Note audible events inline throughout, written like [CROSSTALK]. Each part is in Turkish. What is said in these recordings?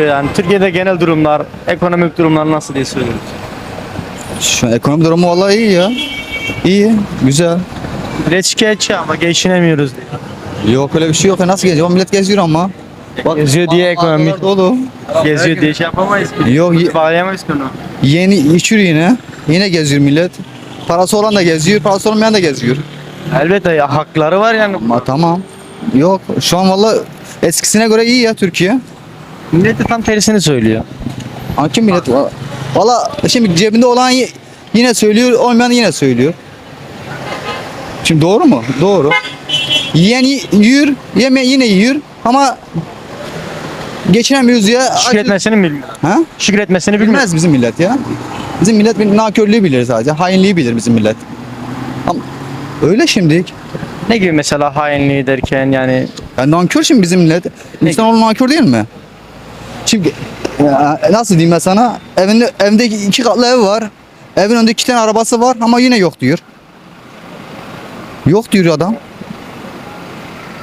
Yani Türkiye'de genel durumlar, ekonomik durumlar nasıl diye soruyoruz. Şu an ekonomi durumu vallahi iyi ya. İyi, güzel. Millet şikayetçi ama geçinemiyoruz diye. Yok öyle bir şey yok. ya. Nasıl geziyor? Millet geziyor ama. Geziyor diye ekonomi mağazalar dolu. geziyor diye şey yapamayız ki. Yok, ye- Bağlayamayız ki onu. Yeni içiyor yine. Yine geziyor millet. Parası olan da geziyor, parası olmayan da geziyor. Elbette ya, hakları var yani. Ama tamam. Yok şu an vallahi eskisine göre iyi ya Türkiye. Millet de tam tersini söylüyor. Ama kim millet valla- Valla şimdi cebinde olan y- yine söylüyor, olmayan yine söylüyor. Şimdi doğru mu? Doğru. Yiyen y- yiyor, yemeyen yine yiyor ama geçinemiyoruz ya. Şükretmesini bilmiyor. Ha? Şükretmesini bilmez. Bilmez bizim millet ya. Bizim millet bir nakörlüğü bilir sadece. Hainliği bilir bizim millet. Ama öyle şimdi. Ne gibi mesela hainliği derken yani Yani nankör şimdi bizim millet. İnsanoğlu nankör değil mi? Şimdi ya, nasıl diyeyim ben sana? Evinde, evinde iki- katlı ev var. Evin önünde iki tane arabası var ama yine yok diyor. Yok diyor adam.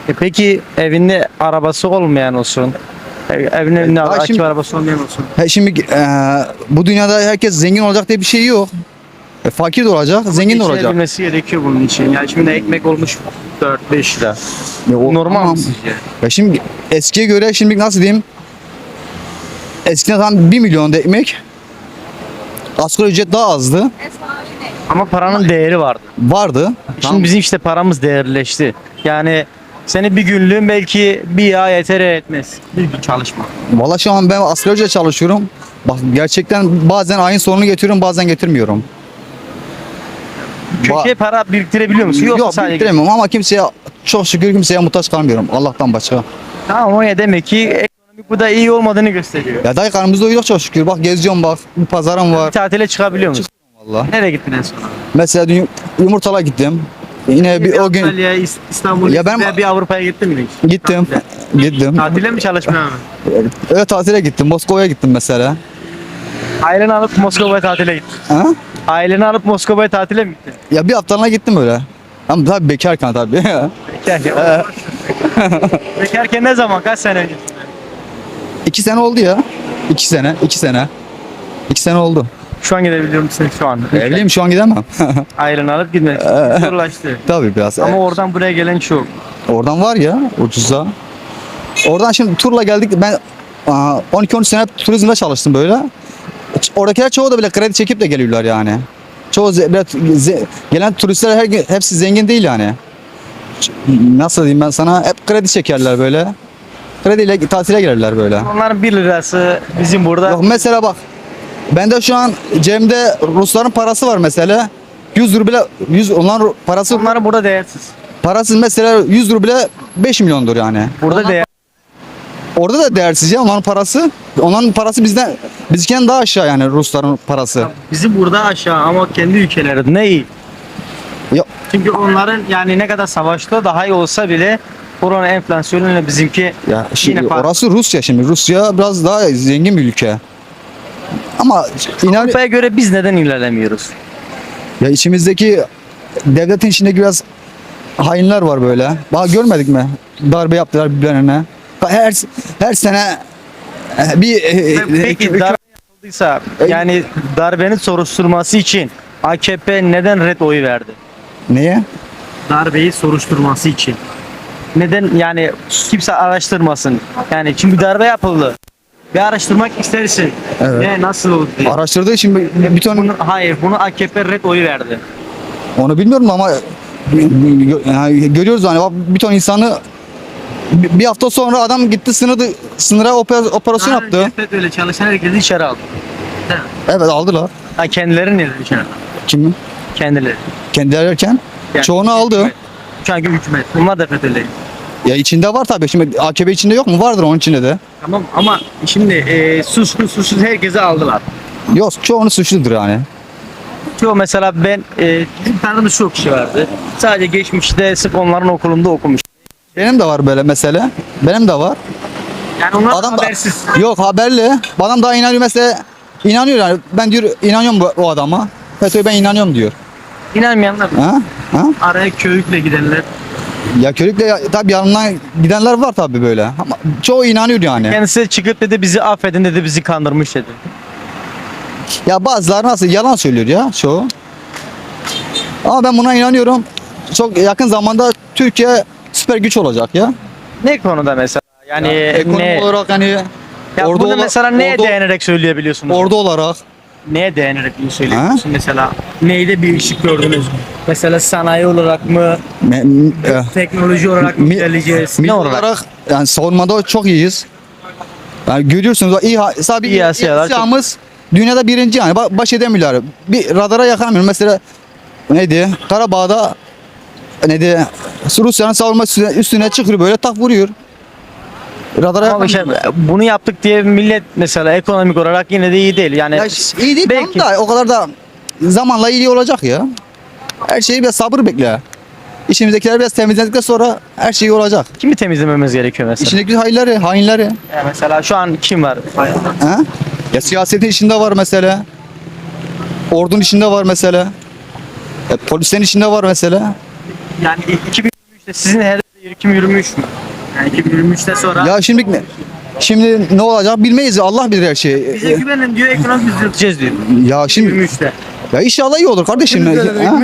E peki evinde arabası olmayan olsun. E, Evin önünde açık şimdi- arabası olmayan olsun. He şimdi e, bu dünyada herkes zengin olacak diye bir şey yok. E, fakir de olacak, zengin de olacak. Geçinebilmesi gerekiyor bunun için. Yani şimdi ekmek olmuş 4-5 lira. Ya o- Normal tamam. mı sizce? Ya şimdi eskiye göre şimdi nasıl diyeyim? Eskiden tam 1 milyon ekmek. Asgari ücret daha azdı. Ama paranın değeri vardı. Vardı. Şimdi bizim işte paramız değerleşti. Yani seni bir günlüğün belki bir ay yeter etmez. Bir gün çalışma. Valla şu an ben asgari ücret çalışıyorum. Bak gerçekten bazen ayın sonunu getiriyorum bazen getirmiyorum. Köşeye para biriktirebiliyor musun? Yoksa Yok sadece... bitiremiyorum ama kimseye çok şükür kimseye muhtaç kalmıyorum Allah'tan başka. Tamam o ya demek ki bu da iyi olmadığını gösteriyor. Ya dayı karnımızda uyuyor çok şükür. Bak geziyorum bak bir pazarım Bir var. tatile çıkabiliyor musun? Valla. Nereye gittin en son? Mesela dün yumurtala gittim. Yine bir o gün Antalya, İs- İstanbul, Ya ben- bir Avrupa'ya gittin mi hiç? gittim. Gittim. Tatile mi çalışmaya mı? Öyle tatile gittim. Moskova'ya gittim mesela. Aileni alıp Moskova'ya tatile gittin. Ha? Aileni alıp Moskova'ya tatile mi gittin? Ya bir haftalığına gittim öyle. Ama tabii bekarken tabii. Bekarken. [LAUGHS] Bekarken ne zaman? Kaç sene önce? İki sene oldu ya. İki sene, iki sene. İki sene oldu. Şu an gidebiliyor musun şu an? Evliyim şu an gidemem. [LAUGHS] Aileni alıp gitmek zorlaştı. tabii biraz. Ama oradan buraya gelen çok. Oradan var ya ucuza. Oradan şimdi turla geldik. Ben aa, 12-13 sene turizmde çalıştım böyle. Oradakiler çoğu da bile kredi çekip de geliyorlar yani. Çoğu gelen turistler her, hepsi zengin değil yani. Nasıl diyeyim ben sana? Hep kredi çekerler böyle. Krediyle tatile gelirler böyle. Onların 1 lirası bizim burada. Yok mesela bak. Bende şu an cemde Rusların parası var mesela. 100 ruble 100 onların parası Onların burada değersiz. parası mesela 100 ruble 5 milyondur yani. Burada değer. Orada da değersiz ya onların parası. Onların parası bizden bizimkinden daha aşağı yani Rusların parası. Bizim burada aşağı ama kendi ülkeleri ne iyi. Ya, Çünkü onların yani ne kadar savaşta daha iyi olsa bile oranın enflasyonuyla bizimki ya şimdi Yine farklı. orası Rusya şimdi. Rusya biraz daha zengin bir ülke. Ama inan Avrupa'ya göre biz neden ilerlemiyoruz? ya içimizdeki devletin içinde biraz hainler var böyle. Bak görmedik mi? Darbe yaptılar birbirlerine. Her her sene e, bir e, Peki hükü- darbe yapıldıysa yani darbenin soruşturması için AKP neden red oyu verdi? neye? Darbeyi soruşturması için. Neden yani kimse araştırmasın. Yani çünkü darbe yapıldı. Bir araştırmak istersin. Evet. Ne nasıl oldu? diye. Araştırdığı için bir, bir ton Bunu, hayır bunu AKP red oyu verdi. Onu bilmiyorum ama yani görüyoruz hani bir ton insanı bir hafta sonra adam gitti sınırda sınıra oper- operasyon yaptı. önce FETÖ'yle çalışan herkesi içeri aldı. Evet aldılar. Ha, kendileri neden içeri? Kimi? Kendileri. Kendileri derken Yani çoğunu aldı. hükümet. Şu anki hükümet. Bunlar da FETÖ'yle. Ya içinde var tabii. Şimdi AKP içinde yok mu? Vardır onun içinde de. Tamam ama şimdi e, suçlu suçsuz herkesi aldılar. Yok çoğunu suçludur yani. Çoğu mesela ben e, bizim tanıdığımız çok kişi vardı. Sadece geçmişte sırf onların okulunda okumuş. Benim de var böyle mesele. Benim de var. Yani onlar Adam da habersiz. yok haberli. Adam daha inanıyor mesela inanıyor yani. Ben diyor inanıyorum bu, bu adama. FETÖ'ye ben inanıyorum diyor. İnanmayanlar Ha? Ha? araya köyükle gidenler Ya körükle ya, tabii yanından gidenler var tabii böyle. Ama çoğu inanıyor yani. Kendisi çıkıp dedi bizi affedin dedi bizi kandırmış dedi. Ya bazıları nasıl yalan söylüyor ya çoğu. Ama ben buna inanıyorum. Çok yakın zamanda Türkiye süper güç olacak ya. Ne konuda mesela? Yani Ekonomi ne? olarak hani Ya ordu bunu mesela neye ordu- değinerek söyleyebiliyorsunuz? ordu olarak Neye değinerek bunu söylüyorsunuz mesela? Neyde bir ışık gördünüz? Mesela sanayi olarak mı? me- m- e, Teknoloji olarak mı Mi- ilerleyeceğiz? milli Ne olarak? olarak yani savunmada çok iyiyiz. Yani görüyorsunuz iyi ha- sadece İyi iyi, Asyalar çok- dünyada birinci yani Ba- baş edemiyorlar. Bir radara yakamıyor. Mesela neydi? Karabağ'da neydi? Rusya'nın savunma üstüne, üstüne çıkıyor böyle tak vuruyor. Radara Ama işte bunu yaptık diye millet mesela ekonomik olarak yine de iyi değil. Yani Ya ş- iyi değil belki da o kadar da zamanla iyi olacak ya. Her şeyi biraz sabır bekle. İşimizdekiler biraz temizledikten sonra her şey iyi olacak. kimi temizlememiz gerekiyor mesela? İçindeki hayırları, hainleri. Ya mesela şu an kim var? Ha? Ya siyasetin içinde var mesela. Ordunun içinde var mesela. Ya polislerin içinde var mesela. Yani 2023'te sizin hedef 2023 mü? Yani 2023'te sonra Ya şimdi ne- şimdi ne olacak bilmeyiz. Allah bilir her şeyi. bize güvenin diyor ekonomi düzelteceğiz diyor. Ya şimdi 2023'te. ya inşallah iyi olur kardeşim. Ha?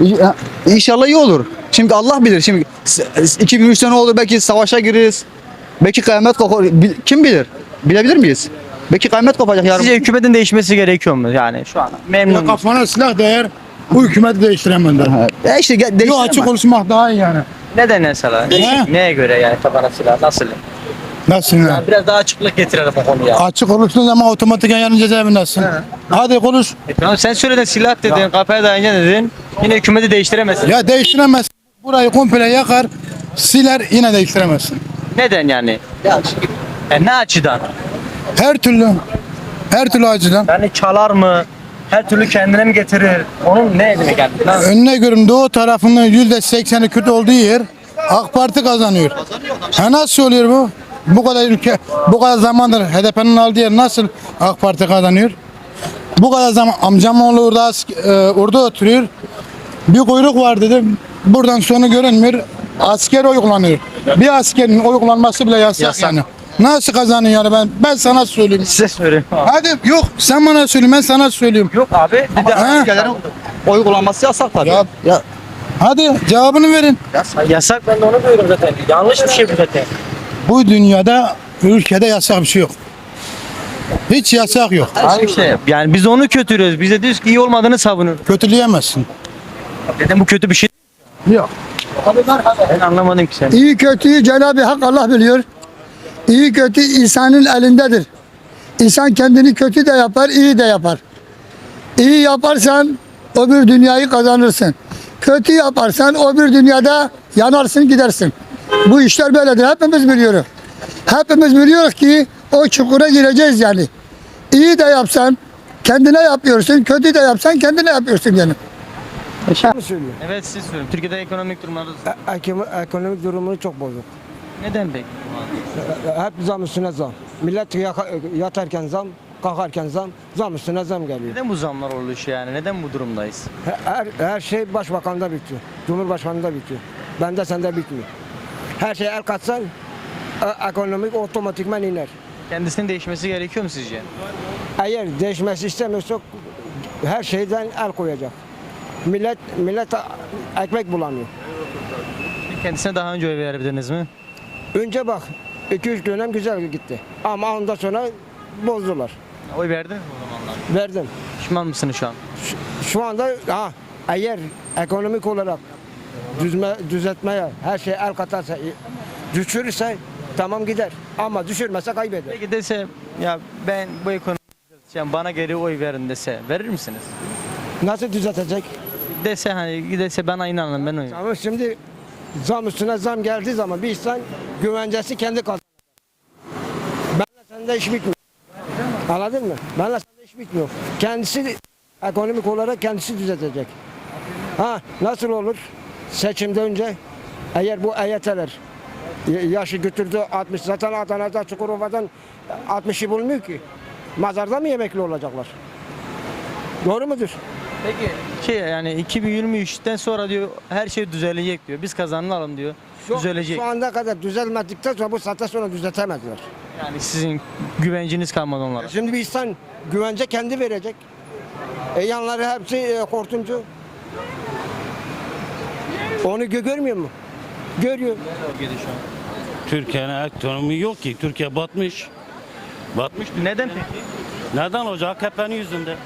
Ya, İnşallah iyi olur. Şimdi Allah bilir. Şimdi s- 2003'te ne olur? Belki savaşa gireriz. Belki kıyamet kopar. Kim bilir? Bilebilir miyiz? Belki kıyamet kopacak yarın. Sizce hükümetin değişmesi gerekiyor mu? Yani şu an memnun kafana silah değer bu hükümeti değiştiremezler. Ha, Ya işte ge- Yo değiştiremez. açık konuşmak daha iyi yani. Neden mesela? Ne? Neye göre yani kafana silah nasıl? Nasıl yani? Biraz daha açıklık getirelim o konuya. Açık konuştuğun zaman otomatik yarın cezaevindesin. Hadi konuş. E tamam sen söyledin silah dedin, kafaya dayanca dedin. Yine hükümeti değiştiremezsin. Ya değiştiremezsin. Burayı komple yakar, siler yine değiştiremezsin. Neden yani? E, ne açıdan? Her türlü, her türlü açıdan. Yani çalar mı? Her türlü kendine mi getirir? Onun ne demek yani? Lan, Önüne görün doğu tarafının yüzde sekseni kötü olduğu yer AK Parti kazanıyor. Ha nasıl oluyor bu? Bu kadar ülke, bu kadar zamandır HDP'nin aldığı yer nasıl AK Parti kazanıyor? Bu kadar zaman amcam oğlu orada, e, orada oturuyor. Bir kuyruk var dedim. Buradan sonu görünmüyor. Asker oy kullanıyor. Bir askerin oy kullanması bile yasak, Yasak. yani. Nasıl kazanıyor yani ben ben sana söyleyeyim. size söyleyeyim. Hadi yok sen bana söyle ben sana söyleyeyim. Yok abi. Bir de Ha? Askerlerin oy kullanması yasak tabii. Ya- ya Hadi cevabını verin. yasak ben de onu diyorum zaten. Yanlış bir şey bu zaten. Bu dünyada ülkede yasak bir şey yok. Hiç yasak yok. Abi işte yani biz onu kötülüyoruz. Biz de diyoruz ki iyi olmadığını savunuyoruz. Kötüleyemezsin. Neden bu kötü bir şey? Yok. Ben anlamadım ki sen. İyi kötüyü Cenab-ı Hak Allah biliyor. İyi kötü insanın elindedir. İnsan kendini kötü de yapar, iyi de yapar. İyi yaparsan öbür dünyayı kazanırsın. Kötü yaparsan öbür dünyada yanarsın gidersin. Bu işler böyledir. Hepimiz biliyoruz. Hepimiz biliyoruz ki o çukura gireceğiz yani. İyi de yapsan kendine yapıyorsun, kötü de yapsan kendine yapıyorsun yani. söylüyor. Evet siz söyleyin. Türkiye'de ekonomik durumlar nasıl? E- ekonomi- Ekonomik durumunu çok bozuk. Neden peki? Hep zam üstüne zam. Millet yaka- yatarken zam, kalkarken zam, zam üstüne zam geliyor. Neden bu zamlar oluşuyor yani? Neden bu durumdayız? He- Her, her şey başbakanda bitiyor. Cumhurbaşkanında bitiyor. Bende sende bitmiyor. Her şey el katsan e- ekonomik otomatikman iner. Kendisinin değişmesi gerekiyor mu sizce? Eğer değişmesi istemiyorsak her şeyden el koyacak. Millet millet ekmek bulamıyor. Kendisine daha önce oy verebildiniz mi? Önce bak 2-3 dönem güzel gitti. Ama ondan sonra bozdular. Oy verdiniz mi o zamanlar? Verdim. Pişman mısınız şu an? Şu anda ha, eğer ekonomik olarak düzme, düzeltmeye her şey el katarsa, e, düşürürse tamam gider. Ama düşürmese kaybeder. Peki dese ya ben bu ekonomi düzelteceğim bana geri oy verin dese verir misiniz? Nasıl düzeltecek? Dese hani dese bana inanın ben oy. Ama şimdi zam üstüne zam geldiği zaman bir insan güvencesi kendi kazanır. Benle sende iş bitmiyor. Anladın mı? Benle sende iş bitmiyor. Kendisi ekonomik olarak kendisi düzeltecek. Ha nasıl olur? Seçimden önce eğer bu EYT'ler yaşı götürdü 60 zaten Adana'da Çukurova'dan 60'ı bulmuyor ki. Mazarda mı yemekli olacaklar? Doğru mudur? Peki şey yani 2023'ten sonra diyor her şey düzelecek diyor. Biz kazanalım diyor. Şu, düzelecek. şu anda kadar düzelmedikten sonra bu saatten sonra düzeltemezler. Yani sizin güvenciniz kalmadı onlara. Şimdi bir insan güvence kendi verecek. E yanları hepsi e, hortumcu. Onu gö- görmüyor mu? Görüyor. Türkiye'nin ekonomi yok ki. Türkiye batmış. Batmış. Neden peki? Neden olacak? AKP'nin yüzünde.